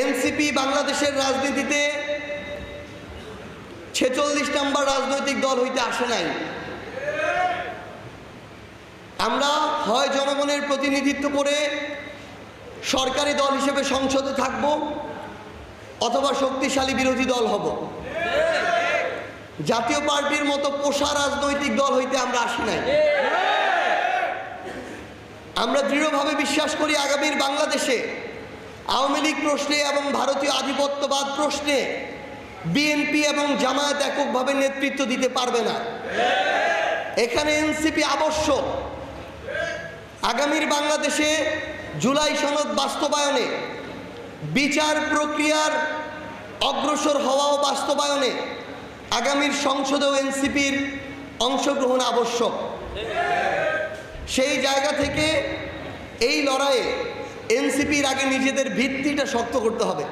NCP বাংলাদেশের রাজনীতিতে ছেচল্লিশ নম্বর রাজনৈতিক দল হইতে আসে নাই। আমরা হয় জনগণের প্রতিনিধিত্ব করে সরকারি দল হিসেবে সংসদে থাকব অথবা শক্তিশালী বিরোধী দল হব। জাতীয় পার্টির মতো পোষা রাজনৈতিক দল হইতে আমরা আসি নাই। আমরা দৃঢ়ভাবে বিশ্বাস করি আগামীর বাংলাদেশে আওয়ামী লীগ প্রশ্নে এবং ভারতীয় আধিপত্যবাদ প্রশ্নে বিএনপি এবং জামায়াত এককভাবে নেতৃত্ব দিতে পারবে না। এখানে এনসিপি আবশ্যক। আগামীর বাংলাদেশে জুলাই সনদ বাস্তবায়নে, বিচার প্রক্রিয়ার অগ্রসর হওয়া ও বাস্তবায়নে আগামীর সংসদেও এনসিপির অংশগ্রহণ আবশ্যক। সেই জায়গা থেকে এই লড়াইয়ে এনসিপির আগে নিজেদের ভিত্তিটা শক্ত করতে হবে।